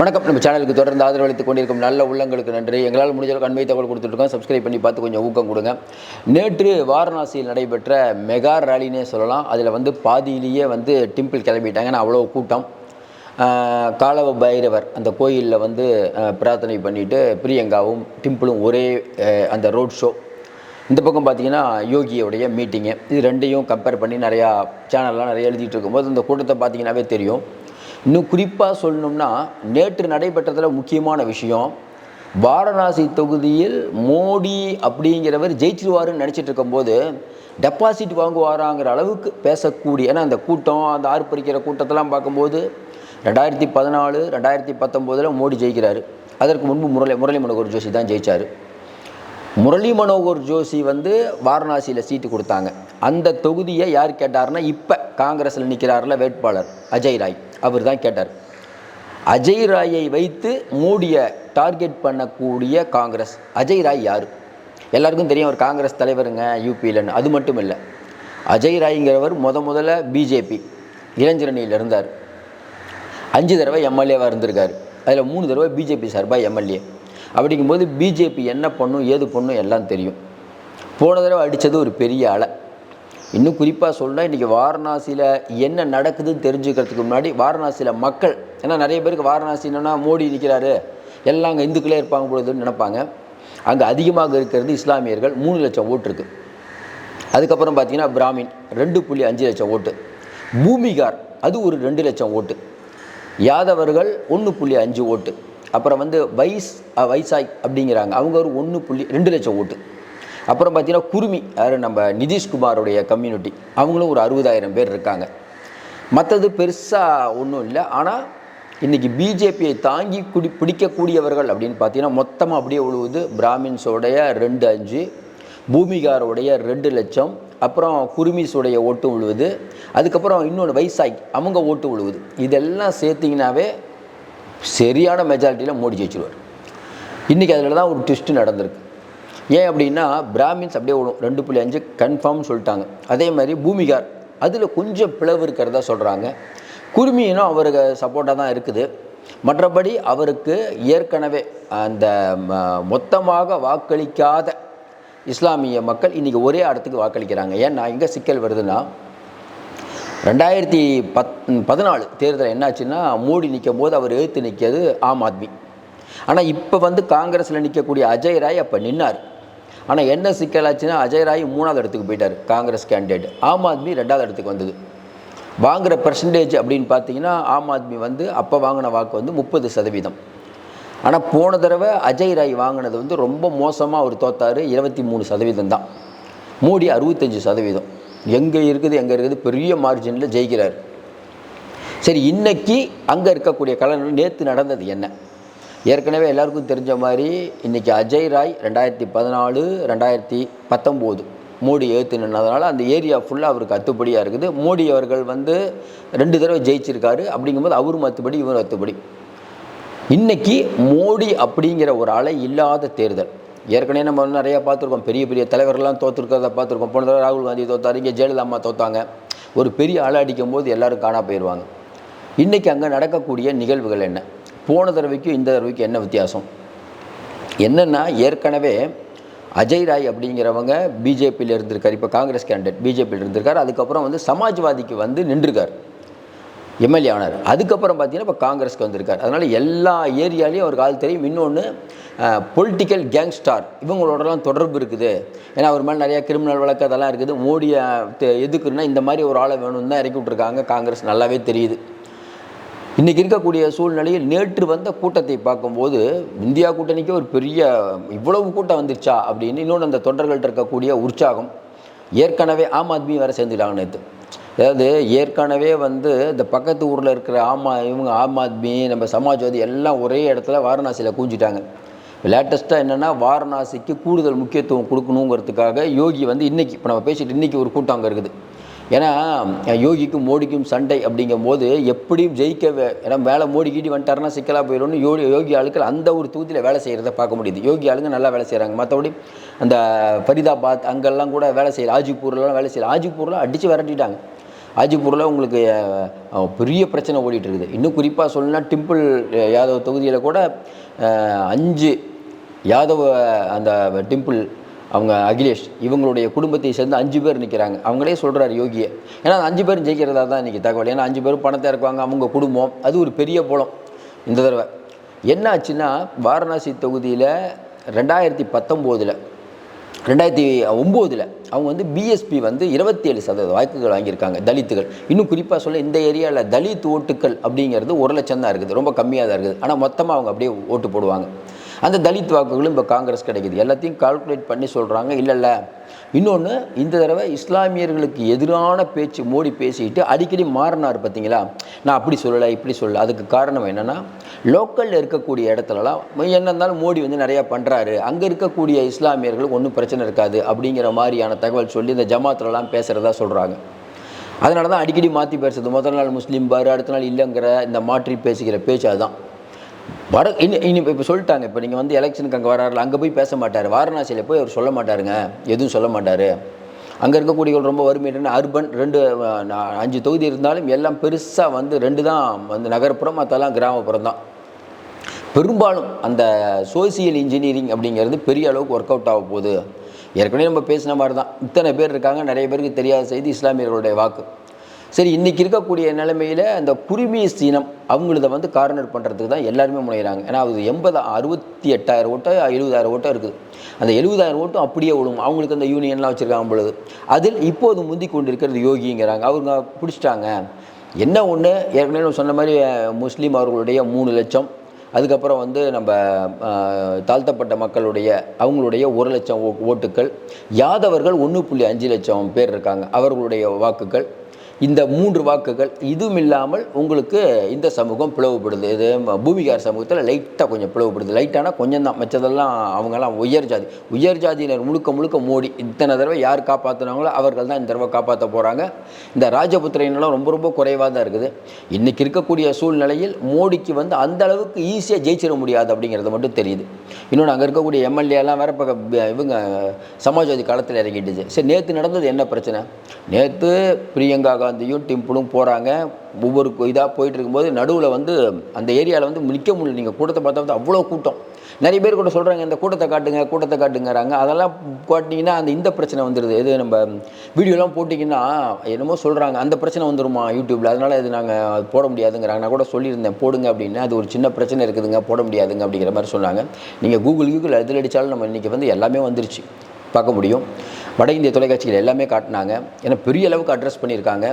வணக்கம். நம்ம சேனலுக்கு தொடர்ந்து ஆதரவளித்துக் கொண்டிருக்கும் நல்ல உள்ளங்களுக்கு நன்றி. எங்களால் முடிஞ்ச அளவுக்கு அண்மை தகவல் கொடுத்துட்ருக்கோம். சப்ஸ்கிரைப் பண்ணி பார்த்து கொஞ்சம் ஊக்கம் கொடுங்க. நேற்று வாரணாசியில் நடைபெற்ற மெகா ரேலினே சொல்லலாம். அதில் வந்து பாதியிலேயே வந்து டிம்பிள் கிளம்பிட்டாங்க. நான் அவ்வளோ கூட்டம். காலவ பைரவர் அந்த கோயிலில் வந்து பிரார்த்தனை பண்ணிவிட்டு பிரியங்காவும் டிம்பிளும் ஒரே அந்த ரோட் ஷோ இந்த பக்கம் பார்த்தீங்கன்னா யோகியோடைய மீட்டிங்கு இது ரெண்டையும் கம்பேர் பண்ணி நிறையா சேனல்லாம் நிறைய எழுதிட்டு இருக்கும்போது இந்த கூட்டத்தை பார்த்தீங்கன்னாவே தெரியும். இன்னும் குறிப்பாக சொல்லணும்னா நேற்று நடைபெற்றதில் முக்கியமான விஷயம் வாரணாசி தொகுதியில் மோடி அப்படிங்கிறவர் ஜெயிச்சிருவாருன்னு நினச்சிட்டு இருக்கும்போது டெபாசிட் வாங்குவாராங்கிற அளவுக்கு பேசக்கூடிய ஏன்னா அந்த கூட்டம் அந்த ஆர்ப்பரிக்கிற கூட்டத்தெல்லாம் பார்க்கும்போது ரெண்டாயிரத்தி பதினாலு ரெண்டாயிரத்தி பத்தொம்போதில் மோடி ஜெயிக்கிறாரு. அதற்கு முன்பு முரளி முரளி மனோகர் ஜோஷி தான் ஜெயிச்சார். முரளி மனோகர் ஜோஷி வந்து வாரணாசியில் சீட்டு கொடுத்தாங்க. அந்த தொகுதியை யார் கேட்டார்னா இப்போ காங்கிரஸில் நிற்கிறார்ல வேட்பாளர் அஜய் ராய். அவர் தான் கேட்டார். அஜய் ராயை வைத்து மூடிய டார்கெட் பண்ணக்கூடிய காங்கிரஸ் அஜய் ராய் யார்? எல்லாருக்கும் தெரியும் அவர் காங்கிரஸ் தலைவருங்க யூபியிலன்னு அது மட்டும் இல்லை அஜய் ராய்ங்கிறவர் முத முதல்ல பிஜேபி இளைஞரணியில் இருந்தார். அஞ்சு தடவை எம்எல்ஏவாக இருந்திருக்கார். அதில் மூணு தடவை பிஜேபி சார்பாக எம்எல்ஏ. அப்படிங்கும்போது பிஜேபி என்ன பண்ணும் ஏது பண்ணும் எல்லாம் தெரியும். போன தடவை அடித்தது ஒரு பெரிய அலை. இன்னும் குறிப்பாக சொல்லணும் இன்றைக்கி வாரணாசியில் என்ன நடக்குதுன்னு தெரிஞ்சுக்கிறதுக்கு முன்னாடி வாரணாசியில் மக்கள் ஏன்னா நிறைய பேருக்கு வாரணாசின்னா மோடி நிற்கிறாரு எல்லாம் அங்கே இந்துக்களே இருப்பாங்க பொழுதுன்னு நினைப்பாங்க. அங்கே அதிகமாக இருக்கிறது இஸ்லாமியர்கள் மூணு லட்சம் ஓட்டு இருக்குது அதுக்கப்புறம் பார்த்தீங்கன்னா பிராமின் ரெண்டு புள்ளி அஞ்சு லட்சம் ஓட்டு. பூமிகார் அது ஒரு ரெண்டு லட்சம் ஓட்டு. யாதவர்கள் ஒன்று புள்ளி அஞ்சு ஓட்டு. அப்புறம் வந்து வைஸ் வைசாய் அப்படிங்கிறாங்க. அவங்க ஒரு ஒன்று புள்ளி ரெண்டு லட்சம் ஓட்டு. அப்புறம் பார்த்தீங்கன்னா குருமி யார்? நம்ம நிதிஷ்குமாரோடைய கம்யூனிட்டி. அவங்களும் ஒரு அறுபதாயிரம் பேர் இருக்காங்க. மற்றது பெருசாக ஒன்றும் இல்லை. ஆனால் இன்றைக்கி பிஜேபியை தாங்கி குடி பிடிக்கக்கூடியவர்கள் அப்படின்னு பார்த்தீங்கன்னா மொத்தமாக அப்படியே உழுவுது பிராமின்ஸோடைய ரெண்டு அஞ்சு பூமிகாரோடைய ரெண்டு லட்சம் அப்புறம் குருமிஸுடைய ஓட்டு உழுவுது. அதுக்கப்புறம் இன்னொன்று வைசாய் அவங்க ஓட்டு உழுவுது. இதெல்லாம் சேர்த்திங்கனாவே சரியான மெஜாரிட்டியில் மோடி ஜெயிச்சிருவார். இன்றைக்கி அதில் தான் ஒரு ட்விஸ்ட்டு நடந்திருக்கு. ஏன் அப்படின்னா பிராமின்ஸ் அப்படியே விடும் ரெண்டு புள்ளி அஞ்சு கன்ஃபார்ம் சொல்லிட்டாங்க. அதே மாதிரி பூமிகார் அதில் கொஞ்சம் பிளவு இருக்கிறதா சொல்கிறாங்க குருமியினும் அவருக்கு சப்போர்ட்டாக தான் இருக்குது. மற்றபடி அவருக்கு ஏற்கனவே அந்த ம- மொத்தமாக வாக்களிக்காத இஸ்லாமிய மக்கள் இன்றைக்கி ஒரே இடத்துக்கு வாக்களிக்கிறாங்க. ஏன்னா எங்கே சிக்கல் வருதுன்னா ரெண்டாயிரத்தி பத் பதினாலு தேர்தல் என்னாச்சுன்னா மோடி நிற்கும் போது அவர் எழுத்து நிற்கிறது ஆம் ஆத்மி. ஆனால் இப்போ வந்து காங்கிரஸில் நிற்கக்கூடிய அஜய் ராய் அப்போ நின்னார். ஆனால் என்ன சிக்கலாச்சுன்னா அஜய் ராய் மூணாவது இடத்துக்கு போயிட்டார் காங்கிரஸ் கேண்டிடேட் ஆம் ஆத்மி ரெண்டாவது இடத்துக்கு வந்தது. வாங்குகிற பர்சன்டேஜ் அப்படின்னு பார்த்தீங்கன்னா ஆம் ஆத்மி வந்து அப்போ வாங்கின வாக்கு வந்து முப்பது சதவீதம். ஆனால் போன தடவை அஜய் ராய் வாங்கினது வந்து ரொம்ப மோசமாக அவர் தோத்தார் இருபத்தி மூணு சதவீதம் தான். மோடி அறுபத்தஞ்சு சதவீதம். எங்கே இருக்குது எங்கே இருக்குது பெரிய மார்ஜினில் ஜெயிக்கிறார். சரி இன்னைக்கு அங்கே இருக்கக்கூடிய கலந்து நேற்று நடந்தது என்ன? ஏற்கனவே எல்லாருக்கும் தெரிஞ்ச மாதிரி இன்றைக்கி அஜய் ராய் ரெண்டாயிரத்தி பதினாலு ரெண்டாயிரத்தி பத்தொம்போது மோடி ஏற்று நின்னதுனால அந்த ஏரியா ஃபுல்லாக அவருக்கு அத்துப்படியாக இருக்குது. மோடி அவர்கள் வந்து ரெண்டு தடவை ஜெயிச்சிருக்காரு. அப்படிங்கும்போது அவரும் அத்துப்படி இவரும் அத்துப்படி. இன்றைக்கி மோடி அப்படிங்கிற ஒரு அலை இல்லாத தேர்தல். ஏற்கனவே நம்ம வந்து நிறையா பார்த்துருக்கோம். பெரிய பெரிய தலைவர்கள்லாம் தோற்றுருக்கிறத பார்த்துருக்கோம். போன தடவை ராகுல் காந்தி தோத்தார் இங்கே ஜெயலலிதா அம்மா தோத்தாங்க. ஒரு பெரிய ஆளை அடிக்கும் போது எல்லோரும் காணா போயிடுவாங்க இன்றைக்கி அங்கே நடக்கக்கூடிய நிகழ்வுகள் என்ன? போன தடவைக்கும் இந்த தடவைக்கும் என்ன வித்தியாசம்? என்னென்னா ஏற்கனவே அஜய் ராய் அப்படிங்கிறவங்க பிஜேபியில் இருந்திருக்கார். இப்போ காங்கிரஸ் கேண்டிடேட் பிஜேபியில் இருந்திருக்கார். அதுக்கப்புறம் வந்து சமாஜ்வாதிக்கு வந்து நின்றுருக்கார். எம்எல்ஏ ஆனார். அதுக்கப்புறம் பார்த்தீங்கன்னா இப்போ காங்கிரஸ்க்கு வந்திருக்கார். அதனால் எல்லா ஏரியாலையும் அவருக்கு ஆள் தெரியும். இன்னொன்று பொலிட்டிக்கல் கேங்ஸ்டார் இவங்களோடலாம் தொடர்பு இருக்குது. ஏன்னா அவர் மேலே நிறையா கிரிமினல் வழக்கு அதெல்லாம் இருக்குது. மோடியை எதுக்குன்னா இந்த மாதிரி ஒரு ஆளை வேணும்னு தான் இறக்கி விட்ருக்காங்க காங்கிரஸ் நல்லாவே தெரியுது. இன்றைக்கி இருக்கக்கூடிய சூழ்நிலையில் நேற்று வந்த கூட்டத்தை பார்க்கும்போது இந்தியா கூட்டணிக்கு ஒரு பெரிய இவ்வளவு கூட்டம் வந்துருச்சா? அப்படின்னு இன்னொன்று அந்த தொண்டர்கள்ட்ட இருக்கக்கூடிய உற்சாகம். ஏற்கனவே ஆம் ஆத்மி வேறு சேர்ந்துட்டாங்க நேற்று அதாவது ஏற்கனவே வந்து இந்த பக்கத்து ஊரில் இருக்கிற ஆமா இவங்க ஆம் ஆத்மி நம்ம சமாஜ்வாதி எல்லாம் ஒரே இடத்துல வாரணாசியில் கூஞ்சிட்டாங்க லேட்டஸ்ட்டாக என்னென்னா வாரணாசிக்கு கூடுதல் முக்கியத்துவம் கொடுக்கணுங்கிறதுக்காக யோகி வந்து இன்றைக்கி இப்போ நம்ம பேசிட்டு இன்றைக்கி ஒரு கூட்டம் அங்கே இருக்குது. ஏன்னா யோகிக்கும் மோடிக்கும் சண்டை அப்படிங்கும் போது எப்படியும் ஜெயிக்க ஏன்னா மேலே மோடி கீட்டி வந்துட்டாருன்னா சிக்கலாக போயிடும்னு யோகி யோகி ஆளுக்கள் அந்த ஒரு தொகுதியில் வேலை செய்கிறத பார்க்க முடியுது. யோகி ஆளுங்க நல்லா வேலை செய்கிறாங்க மற்றபடி அந்த ஃபரிதாபாத் அங்கெல்லாம் கூட வேலை செய்யல. ஆஜிப்பூர்லாம் வேலை செய்யல. ஆஜிப்பூர்லாம் அடித்து விரட்டிட்டாங்க. ஆஜிப்பூரில் உங்களுக்கு பெரிய பிரச்சனை ஓடிட்டு இருக்குது இன்னும் குறிப்பாக சொல்லணும்னா டிம்பிள் யாதவ் தொகுதியில் கூட அஞ்சு யாதவ அந்த டிம்பிள் அவங்க அகிலேஷ் இவங்களுடைய குடும்பத்தை சேர்ந்து அஞ்சு பேர் நிற்கிறாங்க அவங்களே சொல்கிறார் யோகியை. ஏன்னா அந்த அஞ்சு பேரும் ஜெயிக்கிறதா தான் இன்றைக்கி தகவல். ஏன்னா அஞ்சு பேரும் பணத்தை இறக்குவாங்க அவங்க குடும்பம். அது ஒரு பெரிய போலம் இந்த தடவை. என்ன ஆச்சுன்னா வாரணாசி தொகுதியில் ரெண்டாயிரத்தி பத்தொம்போதில் ரெண்டாயிரத்தி ஒம்போதில் அவங்க வந்து பிஎஸ்பி வந்து இருபத்தி ஏழு சதவீத வாக்குகள் வாங்கியிருக்காங்க தலித்துகள். இன்னும் குறிப்பாக சொல்ல இந்த ஏரியாவில் தலித் ஓட்டுக்கள் அப்படிங்கிறது ஒரு லட்சம் தான் இருக்குது ரொம்ப கம்மியாக தான் இருக்குது. ஆனால் மொத்தமாக அவங்க அப்படியே ஓட்டு போடுவாங்க. அந்த தலித் வாக்குகளும் இப்போ காங்கிரஸ் கிடைக்குது. எல்லாத்தையும் கால்குலேட் பண்ணி சொல்கிறாங்க இல்லை இல்லை இன்னொன்று இந்த தடவை இஸ்லாமியர்களுக்கு எதிரான பேச்சு மோடி பேசிட்டு அடிக்கடி மாறினார் பார்த்தீங்களா நான் அப்படி சொல்லலை இப்படி சொல்லலை. அதுக்கு காரணம் என்னென்னா லோக்கலில் இருக்கக்கூடிய இடத்துலலாம் என்ன இருந்தாலும் மோடி வந்து நிறையா பண்ணுறாரு அங்கே இருக்கக்கூடிய இஸ்லாமியர்களுக்கு ஒன்றும் பிரச்சனை இருக்காது அப்படிங்கிற மாதிரியான தகவல் சொல்லி இந்த ஜமாத்துலலாம் பேசுகிறதா சொல்கிறாங்க அதனால தான் அடிக்கடி மாற்றி பேசுறது. முதல் நாள் முஸ்லீம் பாரு அடுத்த நாள் இல்லைங்கிற இந்த மாற்றி பேசுகிற பேச்சு அதுதான். வர இனி இனி இப்போ சொல்லிட்டாங்க. இப்போ நீங்கள் வந்து எலெக்ஷனுக்கு அங்கே வராருல அங்கே போய் பேச மாட்டார். வாரணாசியில் போய் அவர் சொல்ல மாட்டாருங்க. எதுவும் சொல்ல மாட்டார். அங்கே இருக்கக்கூடியவர்கள் ரொம்ப வறுமையான அர்பன் ரெண்டு அஞ்சு தொகுதி இருந்தாலும் எல்லாம் பெருசாக வந்து ரெண்டு தான் வந்து நகர்ப்புறம் மற்றெல்லாம் கிராமப்புறம் தான். பெரும்பாலும் அந்த சோசியல் இன்ஜினியரிங் அப்படிங்கிறது பெரிய அளவுக்கு ஒர்க் அவுட் ஆக போகுது. ஏற்கனவே நம்ம பேசின மாதிரி தான் இத்தனை பேர் இருக்காங்க நிறைய பேருக்கு தெரியாத செய்தி இஸ்லாமியர்களுடைய வாக்கு. சரி இன்றைக்கி இருக்கக்கூடிய நிலைமையில் அந்த குருமி சீனம் அவங்களத வந்து கார்னர் பண்ணுறதுக்கு தான் எல்லாருமே முனைகிறாங்க ஏன்னா அது எண்பது அறுபத்தி எட்டாயிரம் ஓட்டோ எழுபதாயிரம் ஓட்டோ இருக்குது. அந்த எழுபதாயிரம் ஓட்டும் அப்படியே விழும் அவங்களுக்கு அந்த யூனியன்லாம் வச்சுருக்காங்க பொழுது. அதில் இப்போது முந்தி கொண்டிருக்கிறது யோகிங்கிறாங்க. அவங்க பிடிச்சிட்டாங்க. என்ன ஒன்று ஏற்கனவே சொன்ன மாதிரி முஸ்லீம் அவர்களுடைய மூணு லட்சம். அதுக்கப்புறம் வந்து நம்ம தாழ்த்தப்பட்ட மக்களுடைய அவங்களுடைய ஒரு லட்சம் ஓ- ஓட்டுக்கள். யாதவர்கள் ஒன்று புள்ளி அஞ்சு லட்சம் பேர் இருக்காங்க. அவர்களுடைய வாக்குகள். இந்த மூன்று வாக்குகள் இதுவும் இல்லாமல் உங்களுக்கு இந்த சமூகம் பிளவுபடுது. இது பூமிகார் சமூகத்தில் லைட்டாக கொஞ்சம் பிளவுபடுது. லைட்டானா கொஞ்சம் தான் மற்றதெல்லாம் அவங்கெல்லாம் உயர் ஜாதி. உயர் ஜாதியினர் முழுக்க முழுக்க மோடி. இத்தனை தடவை யார் காப்பாற்றினாங்களோ அவர்கள் தான் இந்த தடவை காப்பாற்ற போகிறாங்க இந்த ராஜபுத்திரையினெல்லாம் ரொம்ப ரொம்ப குறைவாக தான் இருக்குது. இன்றைக்கி இருக்கக்கூடிய சூழ்நிலையில் மோடிக்கு வந்து அந்த அளவுக்கு ஈஸியாக ஜெயிச்சிட முடியாது அப்படிங்கிறது மட்டும் தெரியுது. இன்னொன்று அங்கே இருக்கக்கூடிய எம்எல்ஏலாம் வேற பக்கம் இவங்க சமாஜ்வாதி காலத்தில் இறங்கிட்டுச்சு. சரி நேற்று நடந்தது என்ன பிரச்சனை? நேற்று பிரியங்கா காந்தியும் டிம்பிளும் போகிறாங்க ஒவ்வொரு இதாக போயிட்டு இருக்கும்போது நடுவில் வந்து அந்த ஏரியாவில் வந்து நிற்க முடியல. நீங்கள் கூட்டத்தை பார்த்தா வந்து அவ்வளோ கூட்டம். நிறைய பேர் கூட சொல்கிறாங்க இந்த கூட்டத்தை காட்டுங்க கூட்டத்தை காட்டுங்கிறாங்க. அதெல்லாம் காட்டினீங்கன்னா அந்த இந்த பிரச்சனை வந்துடுது இது நம்ம வீடியோலாம் போட்டிங்கன்னா என்னமோ சொல்கிறாங்க அந்த பிரச்சனை வந்துருமா யூடியூப்பில் அதனால் இது நாங்கள் போட முடியாதுங்கிறாங்க. நான் கூட சொல்லியிருந்தேன் போடுங்க அப்படின்னு. அது ஒரு சின்ன பிரச்சனை இருக்குதுங்க போட முடியாதுங்க அப்படிங்கிற மாதிரி சொன்னாங்க. நீங்கள் கூகுள் கூகுள் எதில் அடித்தாலும் நம்ம இன்றைக்கி வந்து எல்லாமே வந்துருச்சு. பார்க்க முடியும். வட இந்திய தொலைக்காட்சிகள் எல்லாமே காட்டினாங்க. ஏன்னா பெரிய அளவுக்கு அட்ரஸ் பண்ணியிருக்காங்க.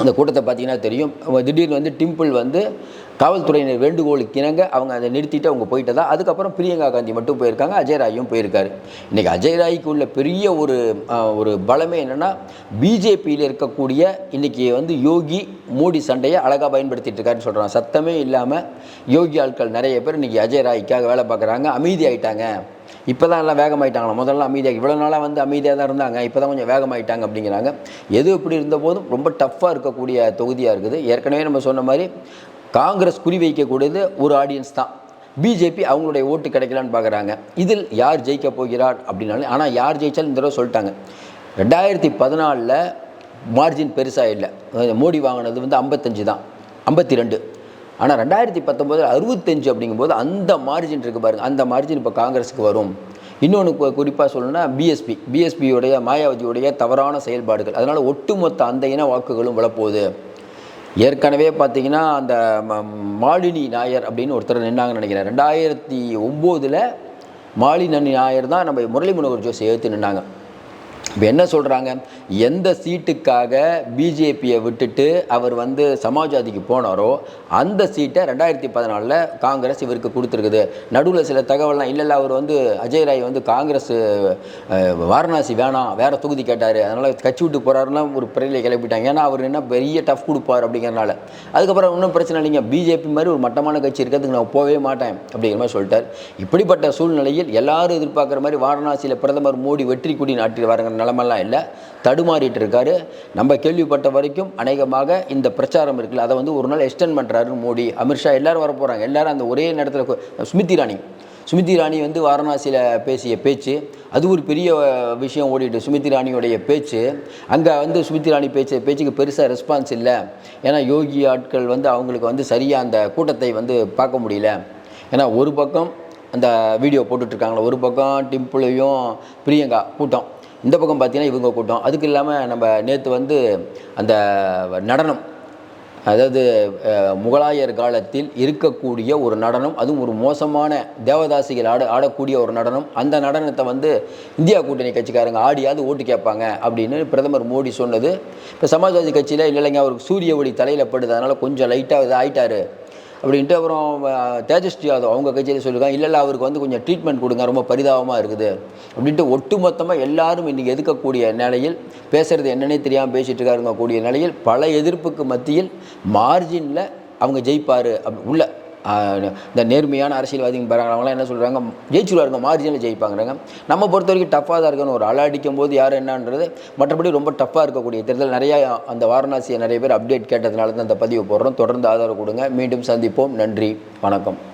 அந்த கூட்டத்தை பார்த்தீங்கன்னா தெரியும். திடீர்னு வந்து டிம்பிள் வந்து காவல்துறையினர் வேண்டுகோளுக்கு இணங்க அவங்க அதை நிறுத்திட்டு அவங்க போயிட்டதா? அதுக்கப்புறம் பிரியங்கா காந்தி மட்டும் போயிருக்காங்க. அஜய் ராயும் போயிருக்காரு. இன்றைக்கி அஜய் ராய்க்கு உள்ள பெரிய ஒரு ஒரு பலமே என்னென்னா பிஜேபியில் இருக்கக்கூடிய இன்றைக்கி வந்து யோகி மோடி சண்டையை அழகாக பயன்படுத்திட்டு இருக்காருன்னு சொல்கிறாங்க சத்தமே இல்லாமல் யோகி ஆட்கள் நிறைய பேர் இன்றைக்கி அஜய் ராய்க்காக வேலை பார்க்குறாங்க. அமைதி ஆயிட்டாங்க இப்போ தான் எல்லாம் வேகமாயிட்டாங்களா? முதல்ல அமைதியாக இவ்வளோ நாளாக வந்து அமைதியாக தான் இருந்தாங்க இப்போ தான் கொஞ்சம் வேகமாயிட்டாங்க அப்படிங்கிறாங்க. எது இப்படி இருந்த போதும் ரொம்ப டஃப்பாக இருக்கக்கூடிய தொகுதியாக இருக்குது. ஏற்கனவே நம்ம சொன்ன மாதிரி காங்கிரஸ் குறி வைக்கக்கூடியது ஒரு ஆடியன்ஸ் தான். பிஜேபி அவங்களுடைய ஓட்டு கிடைக்கலான்னு பார்க்குறாங்க இதில் யார் ஜெயிக்க போகிறார் அப்படின்னாலும் ஆனால் யார் ஜெயிச்சாலும் இந்த தடவை சொல்லிட்டாங்க. ரெண்டாயிரத்தி பதினாலில் மார்ஜின் பெருசாக இல்லை. மோடி வாங்கினது வந்து ஐம்பத்தஞ்சு தான் ஐம்பத்தி ரெண்டு. ஆனால் ரெண்டாயிரத்தி பத்தொம்போதில் அறுபத்தஞ்சு அப்படிங்கும்போது அந்த மார்ஜின் இருக்குது பாருங்க. அந்த மார்ஜின் இப்போ காங்கிரஸுக்கு வரும். இன்னொன்று குறிப்பாக சொல்லணும்னா பிஎஸ்பி பிஎஸ்பியுடைய மாயாவதியுடைய தவறான செயல்பாடுகள். அதனால் ஒட்டுமொத்த அந்த இன வாக்குகளும் விழப்போகுது ஏற்கனவே பார்த்தீங்கன்னா அந்த ம- மாலினி நாயர் அப்படின்னு ஒருத்தர் நின்னாங்கன்னு நினைக்கிறேன். ரெண்டாயிரத்தி ஒம்போதில் மாலினி நாயர் தான் நம்ம முரளி மனோகர் ஜோஷி ஏற்று நின்னாங்க. இப்போ என்ன சொல்கிறாங்க எந்த சீட்டுக்காக பிஜேபியை விட்டுட்டு அவர் வந்து சமாஜ்வாதிக்கு போனாரோ அந்த சீட்டை ரெண்டாயிரத்தி பதினாலில் காங்கிரஸ் இவருக்கு கொடுத்துருக்குது. நடுவில் சில தகவல்லாம் இல்லை இல்லை அவர் வந்து அஜய் ராய் வந்து காங்கிரஸ் வாரணாசி வேணாம் வேறு தொகுதி கேட்டார். அதனால் கட்சி விட்டு போகிறாருன்னா ஒரு பிறையில கிளப்பிட்டாங்க. ஏன்னா அவர் என்ன பெரிய டஃப் கொடுப்பார் அப்படிங்கிறனால அதுக்கப்புறம் ஒன்றும் பிரச்சனை இல்லைங்க. பிஜேபி மாதிரி ஒரு மட்டமான கட்சி இருக்கிறதுக்கு நான் போகவே மாட்டேன் அப்படிங்கிற மாதிரி சொல்லிட்டார். இப்படிப்பட்ட சூழ்நிலையில் எல்லாரும் எதிர்பார்க்குற மாதிரி வாரணாசியில் பிரதமர் மோடி வெற்றி கொடி நாட்டில் வரங்கிற நிலமெல்லாம் இல்லை. தடுமாறிட்டு இருக்காரு நம்ம கேள்விப்பட்ட வரைக்கும் அநேகமாக இந்த பிரச்சாரம் இருக்குல்ல அதை வந்து ஒரு நாள் எக்ஸ்டெண்ட் பண்ணுறாரு மோடி அமித்ஷா எல்லோரும் வர போகிறாங்க எல்லோரும் அந்த ஒரே நேரத்தில் ஸ்மிருதி இரானி. சுமிதி ராணி வந்து வாரணாசியில் பேசிய பேச்சு அது ஒரு பெரிய விஷயம் ஓடிட்டு சுமிதி ராணியோடைய பேச்சு அங்கே வந்து சுமிதி ராணி பேச்சு பேச்சுக்கு பெருசாக ரெஸ்பான்ஸ் இல்லை. ஏன்னா யோகி ஆட்கள் வந்து அவங்களுக்கு வந்து சரியாக அந்த கூட்டத்தை வந்து பார்க்க முடியல. ஏன்னா ஒரு பக்கம் அந்த வீடியோ போட்டுட்ருக்காங்களே ஒரு பக்கம் டிம்பிளையும் பிரியங்கா கூட்டம். இந்த பக்கம் பார்த்தீங்கன்னா இவங்க கூட்டம். அதுக்கு இல்லாமல் நம்ம நேற்று வந்து அந்த நடனம் அதாவது முகலாயர் காலத்தில் இருக்கக்கூடிய ஒரு நடனம் அதுவும் ஒரு மோசமான தேவதாசிகள் ஆட ஆடக்கூடிய ஒரு நடனம். அந்த நடனத்தை வந்து இந்தியா கூட்டணி கட்சிக்காரங்க ஆடியாவது ஓட்டு கேட்பாங்க அப்படின்னு பிரதமர் மோடி சொன்னது. இப்போ சமாஜ்வாதி கட்சியில் இல்லை இல்லைங்க அவருக்கு சூரிய ஒளி தலையில் படுது. அதனால் கொஞ்சம் லைட்டாக இது ஆயிட்டார் அப்படின்ட்டு அப்புறம் தேஜஸ்வி யாதவ் அவங்க கட்சியில் சொல்லியிருக்காங்க இல்லை இல்லை அவருக்கு வந்து கொஞ்சம் ட்ரீட்மெண்ட் கொடுங்க ரொம்ப பரிதாபமாக இருக்குது. அப்படின்ட்டு ஒட்டுமொத்தமாக எல்லாரும் இன்றைக்கி எதிர்க்கக்கூடிய நிலையில் பேசுகிறது என்னன்னே தெரியாமல் பேசிகிட்டு இருக்காருங்க கூடிய நிலையில் பல எதிர்ப்புக்கு மத்தியில் மார்ஜினில் அவங்க ஜெயிப்பார். அப்படி உள்ள இந்த நேர்மையான அரசியல்வாதிங்க பாருங்க என்ன சொல்கிறாங்க ஜெயிச்சுருவாருங்க மார்ஜினில் ஜெயிப்பாங்கிறாங்க. நம்ம பொறுத்த வரைக்கும் டஃப்பாக தான் இருக்கணும். ஒரு அலை அடிக்கும் போது யார் என்னன்றது மற்றபடி ரொம்ப டஃப்பாக இருக்கக்கூடிய தேர்தல். நிறையா அந்த வாரணாசியை நிறைய பேர் அப்டேட் கேட்டதுனால தான் அந்த பதிவு போடுறோம். தொடர்ந்து ஆதரவு கொடுங்க. மீண்டும் சந்திப்போம். நன்றி. வணக்கம்.